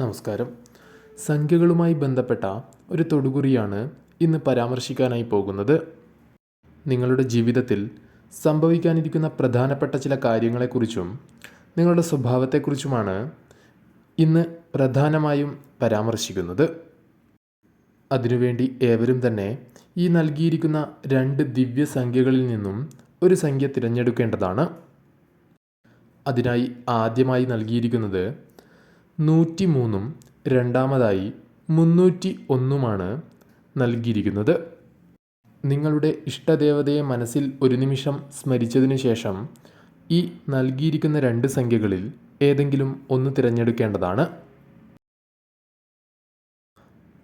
നമസ്കാരം. സംഖ്യകളുമായി ബന്ധപ്പെട്ട ഒരു തൊടുകുറിയാണ് ഇന്ന് പരാമർശിക്കാനായി പോകുന്നത്. നിങ്ങളുടെ ജീവിതത്തിൽ സംഭവിക്കാനിരിക്കുന്ന പ്രധാനപ്പെട്ട ചില കാര്യങ്ങളെക്കുറിച്ചും നിങ്ങളുടെ സ്വഭാവത്തെക്കുറിച്ചുമാണ് ഇന്ന് പ്രധാനമായും പരാമർശിക്കുന്നത്. അതിനുവേണ്ടി ഏവരും തന്നെ ഈ നൽകിയിരിക്കുന്ന രണ്ട് ദിവ്യ സംഖ്യകളിൽ നിന്നും ഒരു സംഖ്യ തിരഞ്ഞെടുക്കേണ്ടതാണ്. അതിനായി ആദ്യമായി നൽകിയിരിക്കുന്നത് നൂറ്റി മൂന്നും രണ്ടാമതായി മുന്നൂറ്റി ഒന്നുമാണ് നൽകിയിരിക്കുന്നത്. നിങ്ങളുടെ ഇഷ്ടദേവതയെ മനസ്സിൽ ഒരു നിമിഷം സ്മരിച്ചതിന് ശേഷം ഈ നൽകിയിരിക്കുന്ന രണ്ട് സംഖ്യകളിൽ ഏതെങ്കിലും ഒന്ന് തിരഞ്ഞെടുക്കേണ്ടതാണ്.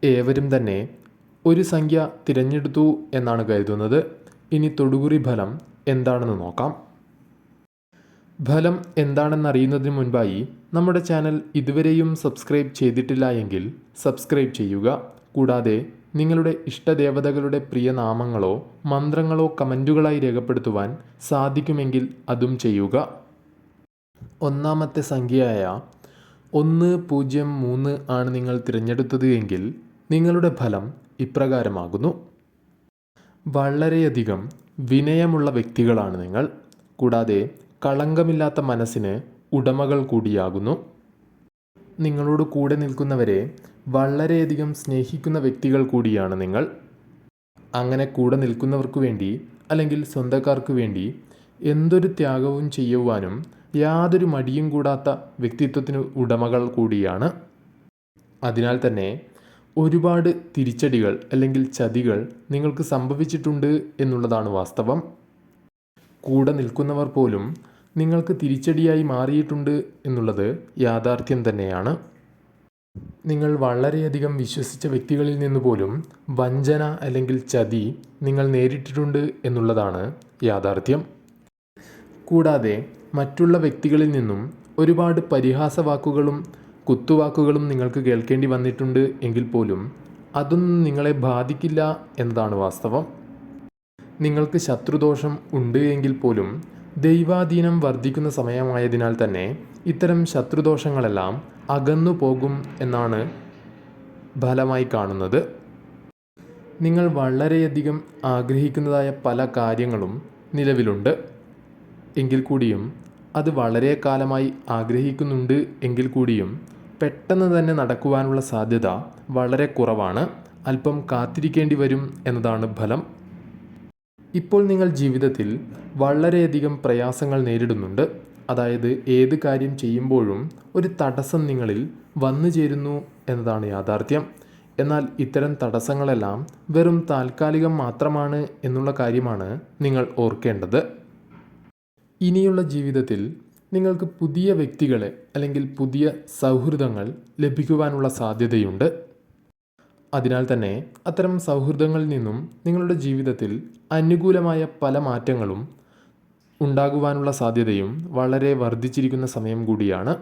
ഏവരും തന്നെ ഒരു സംഖ്യ തിരഞ്ഞെടുത്തു എന്നാണ് കരുതുന്നത്. ഇനി തൊടുകുറി ഫലം എന്താണെന്ന് നോക്കാം. ഫലം എന്താണെന്നറിയുന്നതിന് മുൻപായി നമ്മുടെ ചാനൽ ഇതുവരെയും സബ്സ്ക്രൈബ് ചെയ്തിട്ടില്ല എങ്കിൽ സബ്സ്ക്രൈബ് ചെയ്യുക. കൂടാതെ നിങ്ങളുടെ ഇഷ്ടദേവതകളുടെ പ്രിയ നാമങ്ങളോ മന്ത്രങ്ങളോ കമന്റുകളായി രേഖപ്പെടുത്തുവാൻ സാധിക്കുമെങ്കിൽ അതും ചെയ്യുക. ഒന്നാമത്തെ സംഖ്യയായ ഒന്ന് പൂജ്യം മൂന്ന് ആണ് നിങ്ങൾ തിരഞ്ഞെടുത്തത് എങ്കിൽ നിങ്ങളുടെ ഫലം ഇപ്രകാരമാകുന്നു. വളരെയധികം വിനയമുള്ള വ്യക്തികളാണ് നിങ്ങൾ. കൂടാതെ കളങ്കമില്ലാത്ത മനസ്സിന് ഉടമകൾ കൂടിയാകുന്നു. നിങ്ങളോട് കൂടെ നിൽക്കുന്നവരെ വളരെയധികം സ്നേഹിക്കുന്ന വ്യക്തികൾ കൂടിയാണ് നിങ്ങൾ. അങ്ങനെ കൂടെ നിൽക്കുന്നവർക്ക് വേണ്ടി അല്ലെങ്കിൽ സ്വന്തക്കാർക്ക് വേണ്ടി എന്തൊരു ത്യാഗവും ചെയ്യുവാനും യാതൊരു മടിയും കൂടാത്ത വ്യക്തിത്വത്തിന് ഉടമകൾ കൂടിയാണ്. അതിനാൽ തന്നെ ഒരുപാട് തിരിച്ചടികൾ അല്ലെങ്കിൽ ചതികൾ നിങ്ങൾക്ക് സംഭവിച്ചിട്ടുണ്ട് എന്നുള്ളതാണ് വാസ്തവം. കൂടെ നിൽക്കുന്നവർ പോലും നിങ്ങൾക്ക് തിരിച്ചടിയായി മാറിയിട്ടുണ്ട് എന്നുള്ളത് യാഥാർത്ഥ്യം തന്നെയാണ്. നിങ്ങൾ വളരെയധികം വിശ്വസിച്ച വ്യക്തികളിൽ നിന്ന് പോലും വഞ്ചന അല്ലെങ്കിൽ ചതി നിങ്ങൾ നേരിട്ടിട്ടുണ്ട് എന്നുള്ളതാണ് യാഥാർത്ഥ്യം. കൂടാതെ മറ്റുള്ള വ്യക്തികളിൽ നിന്നും ഒരുപാട് പരിഹാസവാക്കുകളും കുത്തുവാക്കുകളും നിങ്ങൾക്ക് കേൾക്കേണ്ടി വന്നിട്ടുണ്ട് എങ്കിൽ പോലും അതൊന്നും നിങ്ങളെ ബാധിക്കില്ല എന്നതാണ് വാസ്തവം. നിങ്ങൾക്ക് ശത്രുദോഷം ഉണ്ട് എങ്കിൽ പോലും ദൈവാധീനം വർദ്ധിക്കുന്ന സമയമായതിനാൽ തന്നെ ഇത്തരം ശത്രുദോഷങ്ങളെല്ലാം അകന്നു പോകും എന്നാണ് ഫലമായി കാണുന്നത്. നിങ്ങൾ വളരെയധികം ആഗ്രഹിക്കുന്നതായ പല കാര്യങ്ങളും നിലവിലുണ്ട്. എങ്കിൽ കൂടിയും അത് വളരെ കാലമായി ആഗ്രഹിക്കുന്നുണ്ട് എങ്കിൽ കൂടിയും പെട്ടെന്ന് തന്നെ നടക്കുവാനുള്ള സാധ്യത വളരെ കുറവാണ്. അല്പം കാത്തിരിക്കേണ്ടി വരും എന്നതാണ് ഫലം. ഇപ്പോൾ നിങ്ങൾ ജീവിതത്തിൽ വളരെയധികം പ്രയാസങ്ങൾ നേരിടുന്നുണ്ട്. അതായത് ഏത് കാര്യം ചെയ്യുമ്പോഴും ഒരു തടസ്സം നിങ്ങളിൽ വന്നു ചേരുന്നു എന്നതാണ് യാഥാർത്ഥ്യം. എന്നാൽ ഇത്തരം തടസ്സങ്ങളെല്ലാം വെറും താൽക്കാലികം മാത്രമാണ് എന്നുള്ള കാര്യമാണ് നിങ്ങൾ ഓർക്കേണ്ടത്. ഇനിയുള്ള ജീവിതത്തിൽ നിങ്ങൾക്ക് പുതിയ വ്യക്തികളെ അല്ലെങ്കിൽ പുതിയ സൗഹൃദങ്ങൾ ലഭിക്കുവാനുള്ള സാധ്യതയുണ്ട്. അതിനാൽ തന്നെ അത്തരം സൗഹൃദങ്ങളിൽ നിന്നും നിങ്ങളുടെ ജീവിതത്തിൽ അനുകൂലമായ പല മാറ്റങ്ങളും ഉണ്ടാകുവാനുള്ള സാധ്യതയും വളരെ വർദ്ധിച്ചിരിക്കുന്ന സമയം കൂടിയാണ്.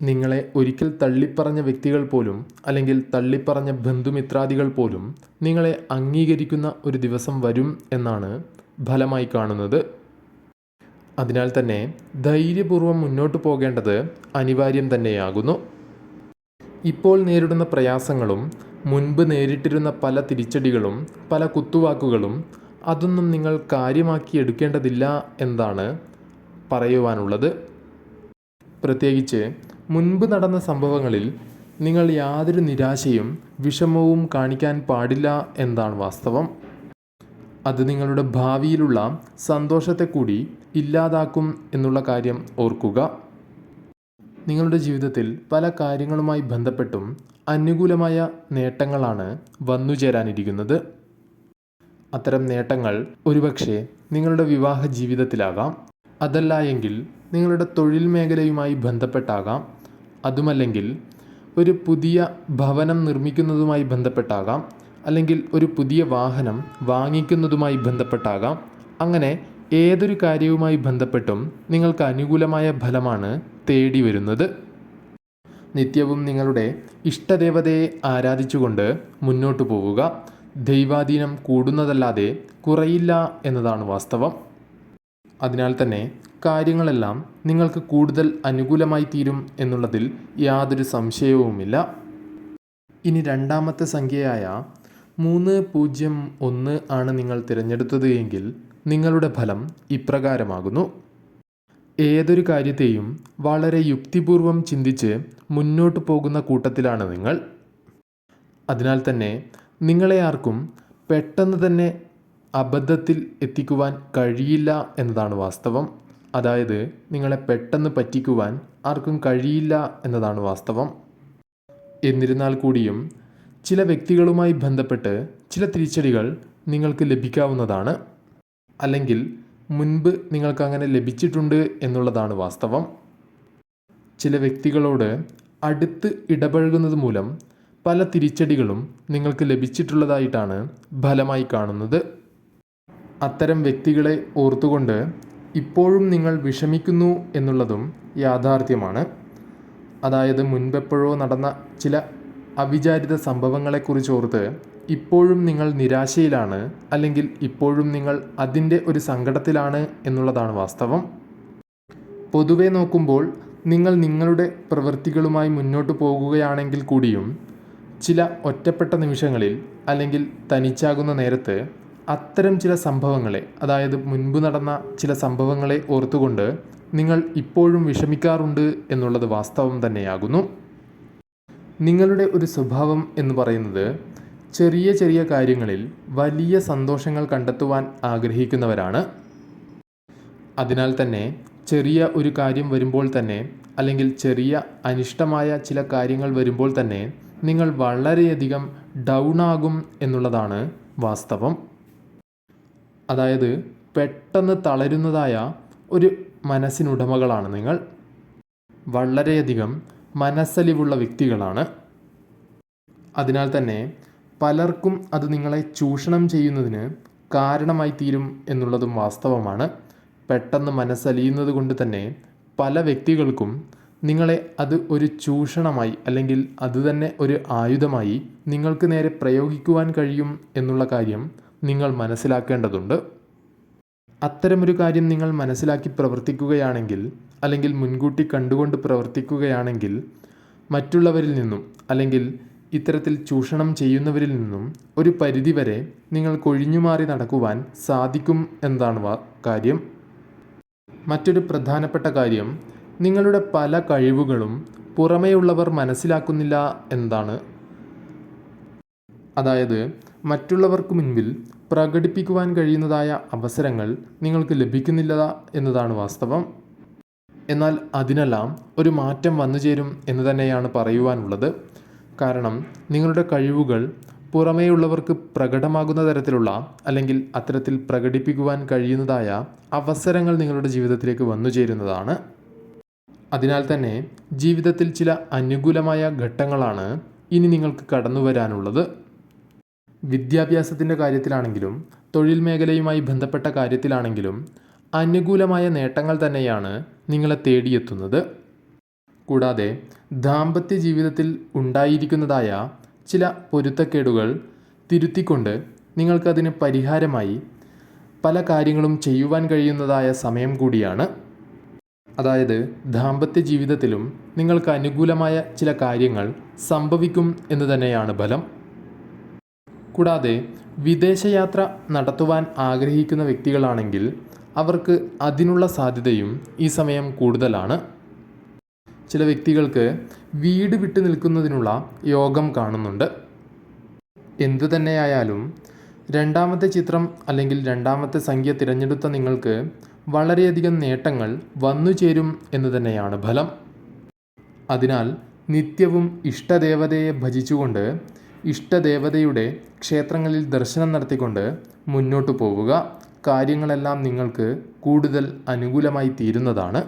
നിങ്ങളെ ഒരിക്കൽ തള്ളിപ്പറഞ്ഞ വ്യക്തികൾ പോലും അല്ലെങ്കിൽ തള്ളിപ്പറഞ്ഞ ബന്ധുമിത്രാദികൾ പോലും നിങ്ങളെ അംഗീകരിക്കുന്ന ഒരു ദിവസം വരും എന്നാണ് ഫലമായി കാണുന്നത്. അതിനാൽ തന്നെ ധൈര്യപൂർവം മുന്നോട്ട് പോകേണ്ടത് അനിവാര്യം തന്നെയാകുന്നു. ഇപ്പോൾ നേരിടുന്ന പ്രയാസങ്ങളും മുൻപ് നേരിട്ടിരുന്ന പല തിരിച്ചടികളും പല കുത്തുവാക്കുകളും അതൊന്നും നിങ്ങൾ കാര്യമാക്കി എടുക്കേണ്ടതില്ല എന്നാണ് പറയുവാനുള്ളത്. പ്രത്യേകിച്ച് മുൻപ് നടന്ന സംഭവങ്ങളിൽ നിങ്ങൾ യാതൊരു നിരാശയും വിഷമവും കാണിക്കാൻ പാടില്ല എന്നാണ് വാസ്തവം. അത് നിങ്ങളുടെ ഭാവിയിലുള്ള സന്തോഷത്തെ കൂടി ഇല്ലാതാക്കും എന്നുള്ള കാര്യം ഓർക്കുക. നിങ്ങളുടെ ജീവിതത്തിൽ പല കാര്യങ്ങളുമായി ബന്ധപ്പെട്ടും അനുകൂലമായ നേട്ടങ്ങളാണ് വന്നുചേരാനിരിക്കുന്നത്. അത്തരം നേട്ടങ്ങൾ ഒരുപക്ഷെ നിങ്ങളുടെ വിവാഹ ജീവിതത്തിലാകാം. അതല്ല എങ്കിൽ നിങ്ങളുടെ തൊഴിൽ മേഖലയുമായി ബന്ധപ്പെട്ടാകാം. അതുമല്ലെങ്കിൽ ഒരു പുതിയ ഭവനം നിർമ്മിക്കുന്നതുമായി ബന്ധപ്പെട്ടാകാം. അല്ലെങ്കിൽ ഒരു പുതിയ വാഹനം വാങ്ങിക്കുന്നതുമായി ബന്ധപ്പെട്ടാകാം. അങ്ങനെ ഏതൊരു കാര്യവുമായി ബന്ധപ്പെട്ടും നിങ്ങൾക്ക് അനുകൂലമായ ഫലമാണ് തേടി വരുന്നത് നിത്യവും നിങ്ങളുടെ ഇഷ്ടദേവതയെ ആരാധിച്ചുകൊണ്ട് മുന്നോട്ടു പോവുക. ദൈവാധീനം കൂടുന്നതല്ലാതെ കുറയില്ല എന്നതാണ് വാസ്തവം. അതിനാൽ തന്നെ കാര്യങ്ങളെല്ലാം നിങ്ങൾക്ക് കൂടുതൽ അനുകൂലമായി തീരും എന്നുള്ളതിൽ യാതൊരു സംശയവുമില്ല. ഇനി രണ്ടാമത്തെ സംഖ്യയായ മൂന്ന് പൂജ്യം ഒന്ന് ആണ് നിങ്ങൾ തിരഞ്ഞെടുത്തത് എങ്കിൽ നിങ്ങളുടെ ഫലം ഇപ്രകാരമാകുന്നു. ഏതൊരു കാര്യത്തെയും വളരെ യുക്തിപൂർവം ചിന്തിച്ച് മുന്നോട്ട് പോകുന്ന കൂട്ടത്തിലാണ് നിങ്ങൾ. അതിനാൽ തന്നെ നിങ്ങളെ ആർക്കും പെട്ടെന്ന് തന്നെ അബദ്ധത്തിൽ എത്തിക്കുവാൻ കഴിയില്ല എന്നതാണ് വാസ്തവം. അതായത് നിങ്ങളെ പെട്ടെന്ന് പറ്റിക്കുവാൻ ആർക്കും കഴിയില്ല എന്നതാണ് വാസ്തവം. എന്നിരുന്നാൽ കൂടിയും ചില വ്യക്തികളുമായി ബന്ധപ്പെട്ട് ചില തിരിച്ചടികൾ നിങ്ങൾക്ക് ലഭിക്കാവുന്നതാണ്. അല്ലെങ്കിൽ മുൻപ് നിങ്ങൾക്ക് അങ്ങനെ ലഭിച്ചിട്ടുണ്ട് എന്നുള്ളതാണ് വാസ്തവം. ചില വ്യക്തികളോട് അടുത്ത് ഇടപഴകുന്നത് മൂലം പല തിരിച്ചടികളും നിങ്ങൾക്ക് ലഭിച്ചിട്ടുള്ളതായിട്ടാണ് ഫലമായി കാണുന്നത്. അത്തരം വ്യക്തികളെ ഓർത്തുകൊണ്ട് ഇപ്പോഴും നിങ്ങൾ വിഷമിക്കുന്നു എന്നുള്ളതും യാഥാർത്ഥ്യമാണ്. അതായത് മുൻപെപ്പോഴോ നടന്ന ചില അവിചാരിത സംഭവങ്ങളെക്കുറിച്ച് ഓർത്ത് ഇപ്പോഴും നിങ്ങൾ നിരാശയിലാണ് അല്ലെങ്കിൽ ഇപ്പോഴും നിങ്ങൾ അതിന്റെ ഒരു സങ്കടത്തിലാണ് എന്നുള്ളതാണ് വാസ്തവം. പൊതുവെ നോക്കുമ്പോൾ നിങ്ങൾ നിങ്ങളുടെ പ്രവൃത്തികളുമായി മുന്നോട്ട് പോകുകയാണെങ്കിൽ കൂടിയും ചില ഒറ്റപ്പെട്ട നിമിഷങ്ങളിൽ അല്ലെങ്കിൽ തനിച്ചാകുന്ന നേരത്ത് അത്തരം ചില സംഭവങ്ങളെ അതായത് മുൻപ് നടന്ന ചില സംഭവങ്ങളെ ഓർത്തുകൊണ്ട് നിങ്ങൾ ഇപ്പോഴും വിഷമിക്കാറുണ്ട് എന്നുള്ളത് വാസ്തവം തന്നെയാകുന്നു. നിങ്ങളുടെ ഒരു സ്വഭാവം എന്ന് പറയുന്നത് ചെറിയ ചെറിയ കാര്യങ്ങളിൽ വലിയ സന്തോഷങ്ങൾ കണ്ടെത്തുവാൻ ആഗ്രഹിക്കുന്നവരാണ്. അതിനാൽ തന്നെ ചെറിയ ഒരു കാര്യം വരുമ്പോൾ തന്നെ അല്ലെങ്കിൽ ചെറിയ അനിഷ്ടമായ ചില കാര്യങ്ങൾ വരുമ്പോൾ തന്നെ നിങ്ങൾ വളരെയധികം ഡൗൺ ആകും എന്നുള്ളതാണ് വാസ്തവം. അതായത് പെട്ടെന്ന് തളരുന്നതായ ഒരു മനസ്സിനുടമകളാണ് നിങ്ങൾ. വളരെയധികം മനസ്സലിവുള്ള വ്യക്തികളാണ്. അതിനാൽ തന്നെ പലർക്കും അത് നിങ്ങളെ ചൂഷണം ചെയ്യുന്നതിന് കാരണമായി തീരും എന്നുള്ളതും വാസ്തവമാണ്. പെട്ടെന്ന് മനസ്സലിയുന്നത് കൊണ്ട് തന്നെ പല വ്യക്തികൾക്കും നിങ്ങളെ അത് ഒരു ചൂഷണമായി അല്ലെങ്കിൽ അത് തന്നെ ഒരു ആയുധമായി നിങ്ങൾക്ക് നേരെ പ്രയോഗിക്കുവാൻ കഴിയും എന്നുള്ള കാര്യം നിങ്ങൾ മനസ്സിലാക്കേണ്ടതുണ്ട്. അത്തരമൊരു കാര്യം നിങ്ങൾ മനസ്സിലാക്കി പ്രവർത്തിക്കുകയാണെങ്കിൽ അല്ലെങ്കിൽ മുൻകൂട്ടി കണ്ടുകൊണ്ട് പ്രവർത്തിക്കുകയാണെങ്കിൽ മറ്റുള്ളവരിൽ നിന്നും അല്ലെങ്കിൽ ഇത്തരത്തിൽ ചൂഷണം ചെയ്യുന്നവരിൽ നിന്നും ഒരു പരിധിവരെ നിങ്ങൾ കൊഴിഞ്ഞുമാറി നടക്കുവാൻ സാധിക്കും എന്നതാണ് കാര്യം. മറ്റൊരു പ്രധാനപ്പെട്ട കാര്യം നിങ്ങളുടെ പല കഴിവുകളും പുറമേയുള്ളവർ മനസ്സിലാക്കുന്നില്ല എന്താണ് അതായത് മറ്റുള്ളവർക്ക് മുൻപിൽ പ്രകടിപ്പിക്കുവാൻ കഴിയുന്നതായ അവസരങ്ങൾ നിങ്ങൾക്ക് ലഭിക്കുന്നില്ല എന്നതാണ് വാസ്തവം. എന്നാൽ അതിനെല്ലാം ഒരു മാറ്റം വന്നു ചേരും എന്ന് തന്നെയാണ് പറയുവാനുള്ളത്. കാരണം നിങ്ങളുടെ കഴിവുകൾ പുറമേയുള്ളവർക്ക് പ്രകടമാകുന്ന തരത്തിലുള്ള അല്ലെങ്കിൽ അത്തരത്തിൽ പ്രകടിപ്പിക്കുവാൻ കഴിയുന്നതായ അവസരങ്ങൾ നിങ്ങളുടെ ജീവിതത്തിലേക്ക് വന്നു ചേരുന്നതാണ്. അതിനാൽ തന്നെ ജീവിതത്തിൽ ചില അനുകൂലമായ ഘട്ടങ്ങളാണ് ഇനി നിങ്ങൾക്ക് കടന്നു വരാനുള്ളത്. വിദ്യാഭ്യാസത്തിന്റെ കാര്യത്തിലാണെങ്കിലും തൊഴിൽ മേഖലയുമായി ബന്ധപ്പെട്ട കാര്യത്തിലാണെങ്കിലും അനുകൂലമായ നേട്ടങ്ങൾ തന്നെയാണ് നിങ്ങളെ തേടിയെത്തുന്നത്. കൂടാതെ ദാമ്പത്യ ജീവിതത്തിൽ ഉണ്ടായിരിക്കുന്നതായ ചില പൊരുത്തക്കേടുകൾ തിരുത്തിക്കൊണ്ട് നിങ്ങൾക്കതിന് പരിഹാരമായി പല കാര്യങ്ങളും ചെയ്യുവാൻ കഴിയുന്നതായ സമയം കൂടിയാണ്. അതായത് ദാമ്പത്യ ജീവിതത്തിലും നിങ്ങൾക്ക് അനുകൂലമായ ചില കാര്യങ്ങൾ സംഭവിക്കും എന്ന് തന്നെയാണ് ഫലം. കൂടാതെ വിദേശയാത്ര നടത്തുവാൻ ആഗ്രഹിക്കുന്ന വ്യക്തികളാണെങ്കിൽ അവർക്ക് അതിനുള്ള സാധ്യതയും ഈ സമയം കൂടുതലാണ്. ചില വ്യക്തികൾക്ക് വീട് വിട്ടു നിൽക്കുന്നതിനുള്ള യോഗം കാണുന്നുണ്ട്. എന്തു തന്നെയായാലും രണ്ടാമത്തെ ചിത്രം അല്ലെങ്കിൽ രണ്ടാമത്തെ സംഖ്യ തിരഞ്ഞെടുത്ത നിങ്ങൾക്ക് വളരെയധികം നേട്ടങ്ങൾ വന്നു ചേരും എന്ന് തന്നെയാണ് ഫലം. അതിനാൽ നിത്യവും ഇഷ്ടദേവതയെ ഭജിച്ചുകൊണ്ട് ഇഷ്ടദേവതയുടെ ക്ഷേത്രങ്ങളിൽ ദർശനം നടത്തിക്കൊണ്ട് മുന്നോട്ട് പോവുക. കാര്യങ്ങളെല്ലാം നിങ്ങൾക്ക് കൂടുതൽ അനുകൂലമായി തീരുന്നതാണ്.